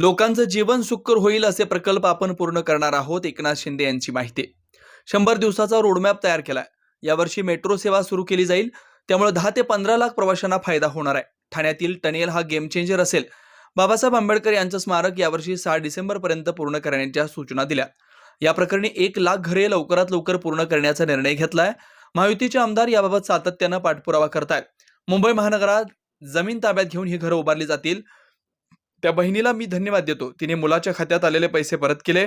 लोकांचं जीवन सुकर होईल असे प्रकल्प आपण पूर्ण करणार आहोत एकनाथ शिंदे यांची माहिती. शंभर दिवसाचा रोडमॅप तयार केलाय. यावर्षी मेट्रो सेवा सुरू केली जाईल. त्यामुळे दहा ते पंधरा लाख प्रवाशांना फायदा होणार आहे. ठाण्यातील टनेल हा गेम चेंजर असेल. बाबासाहेब आंबेडकर यांचं स्मारक यावर्षी सहा डिसेंबरपर्यंत पूर्ण करण्याच्या सूचना दिल्या. या प्रकरणी एक लाख घरे लवकरात लवकर पूर्ण करण्याचा निर्णय घेतलाय. महायुतीचे आमदार याबाबत सातत्यानं पाठपुरावा करतायत. मुंबई महानगरात जमीन ताब्यात घेऊन ही घरं उभारली जातील. त्या बहिणीला मी धन्यवाद देतो. तिने मुलाच्या खात्यात आलेले पैसे परत केले.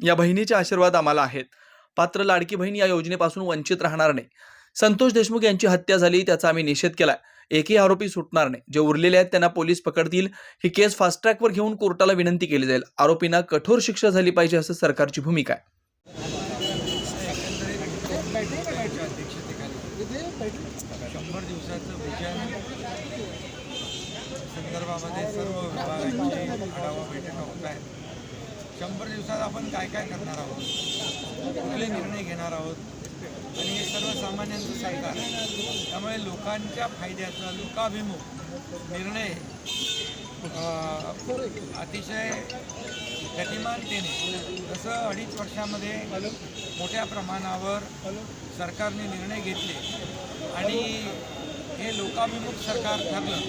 या बहिणीचे आशीर्वाद आम्हाला आहेत. पात्र लाडकी बहीण या योजनेपासून वंचित राहणार नाही. संतोष देशमुख यांची हत्या झाली त्याचा आम्ही निषेध केलाय. एकही आरोपी सुटणार नाही. जे उरलेले आहेत त्यांना पोलीस पकडतील. ही केस फास्ट ट्रॅकवर घेऊन कोर्टाला विनंती केली जाईल. आरोपींना कठोर शिक्षा झाली पाहिजे असं सरकारची भूमिका आहे शंभर दिवसाचं विजन विभागामध्ये सर्व विभागांची आढावा बैठका होत आहेत. शंभर दिवसात आपण काय काय करणार आहोत? कुठले निर्णय घेणार आहोत? आणि हे सर्वसामान्यांचं सरकार त्यामुळे लोकांच्या फायद्याचा लोकाभिमुख निर्णय अतिशय गतिमानतेने जसं अडीच वर्षामध्ये मोठ्या प्रमाणावर सरकारने निर्णय घेतले आणि सत्ताभिमुख सरकार ठरलं.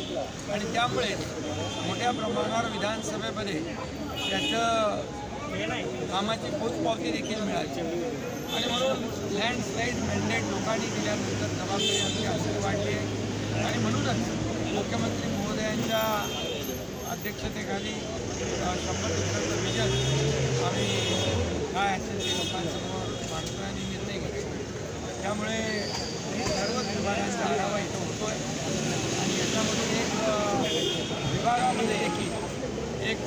आणि त्यामुळे मोठ्या प्रमाणावर विधानसभेमध्ये त्याचं कामाची पोचपावती देखील मिळाली. आणि म्हणून लँडस्लाईड मॅन्डेट लोकांनी दिल्यानंतर जबाबदारी आमची अशी वाढली आहे. आणि म्हणूनच मुख्यमंत्री महोदयांच्या अध्यक्षतेखाली शंभर दिवसाचं विजन आम्ही काय असेल ते लोकांसमोर मांडतो आणि निर्णय घेतो त्यामुळे सर्वच विभागांचा आढावा इथं होतो आहे आणि याच्यामध्ये एक अ, देखील एक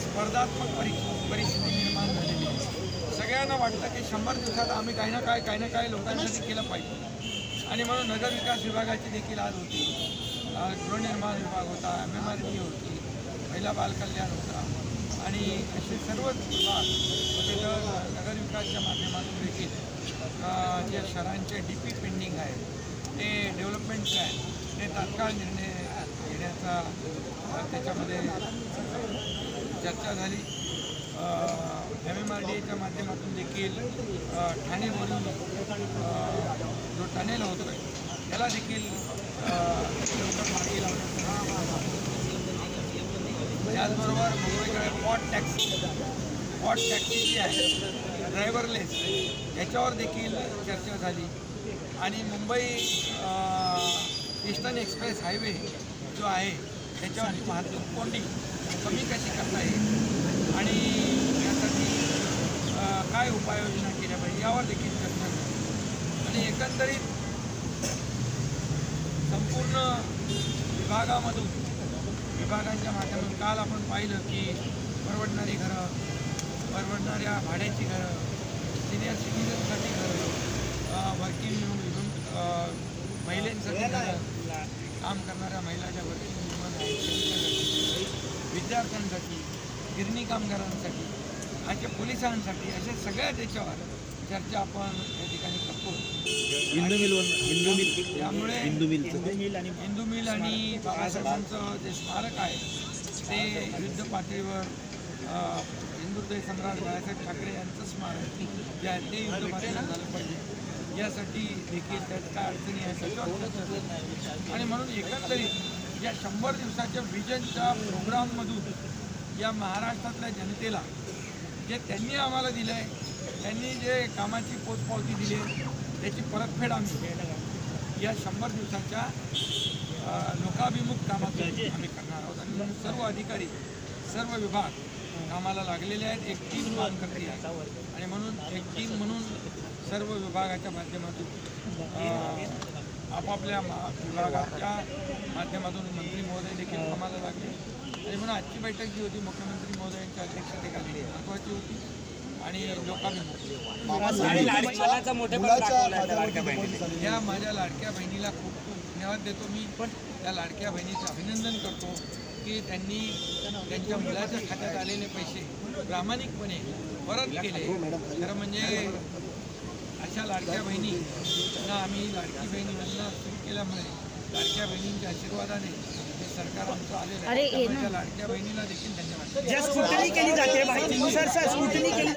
स्पर्धात्मक परि परिस्थिती निर्माण झालेली आहे. सगळ्यांना वाटतं की शंभर दिवसात आम्ही काही ना काय काही ना काही लोकांसाठी केलं पाहिजे. आणि म्हणून नगरविकास विभागाची देखील आज होती. गृहनिर्माण विभाग होता एम एम आर डी होती महिला बालकल्याण होता. आणि असे सर्वच विभाग तिथं नगरविकासच्या माध्यमातून देखील जे शहरांचे डी पी पेंडिंग आहेत ते डेव्हलपमेंट प्लॅन ते तात्काळ निर्णय घेण्याचा त्याच्यामध्ये चर्चा झाली. एम एम आर डी एच्या माध्यमातून देखील ठाणेवरून जो टनेल होतो आहे त्याला देखील मार्गी लावण्याचा त्याचबरोबर वेगवेगळ्या पॉट टॅक्सी पॉट टॅक्सी जी आहे ड्रायव्हरलेस याच्यावर देखील चर्चा झाली. आणि मुंबई ईस्टर्न एक्सप्रेस हायवे जो आहे त्याच्यावरची वाहतूक कोंडी कमी कशी करता येईल? आणि यासाठी काय उपाययोजना केल्या पाहिजे? यावर देखील चर्चा आणि एकंदरीत संपूर्ण विभागामधून विभागांच्या माध्यमातून काल आपण पाहिलं की परवडणारी घरं परवडणाऱ्या भाड्याची घरं सिनियर सिटीजनसाठी घरं वर्किंग वुमन महिलांसाठी घरं काम करणाऱ्या महिलाच्या वर्किंग वुमन आहेत विद्यार्थ्यांसाठी गिरणी कामगारांसाठी असे पोलिसांसाठी अशा सगळ्या त्याच्यावर चर्चा आपण या ठिकाणी करतो. हिंदू मिलवर हिंदू मिल. त्यामुळे हिंदू मिल. आणि बाबासाहेबांचं जे स्मारक आहे ते युद्ध पातळीवर हिंदुत्व सम्राट बाळासाहेब ठाकरे यांचं स्मारक जे आहे ते युद्ध पातळीवर झालं पाहिजे. यासाठी देखील त्यात काय अडचणी आणि म्हणून एकंदरीत या शंभर दिवसाच्या विजनच्या प्रोग्राममधून या महाराष्ट्रातल्या जनतेला जे त्यांनी आम्हाला दिलं आहे त्यांनी जे कामाची पोचपावती दिली आहे त्याची परतफेड आम्ही या शंभर दिवसाच्या लोकाभिमुख कामातून आम्ही करणार आहोत. आणि म्हणून सर्व अधिकारी सर्व विभाग कामाला लागलेले आहेत. एक टीम काम करते आहे. आणि म्हणून एक टीम म्हणून सर्व विभागाच्या माध्यमातून आपापल्या विभागाच्या माध्यमातून मंत्री महोदय देखील कामाला लागले. आणि म्हणून आजची बैठक जी होती मुख्यमंत्री महोदयांच्या अध्यक्षतेखाली महत्त्वाची होती आणि बहिणीने या माझ्या लाडक्या बहिणीला खूप खूप धन्यवाद देतो मी. पण त्या लाडक्या बहिणीचं अभिनंदन करतो की त्यांनी त्यांच्या मुलाच्या खात्यात आलेले पैसे प्रामाणिकपणे परत केले. खरं म्हणजे अशा लाडक्या बहिणींना आम्ही लाडकी बहीण योजना सुरू केल्यामुळे लाडक्या बहिणींच्या आशीर्वादाने हे सरकार आमचं आलेलं आहे. लाडक्या बहिणीला देखील धन्यवाद. स्कुटनी जाते स्कुटनी केली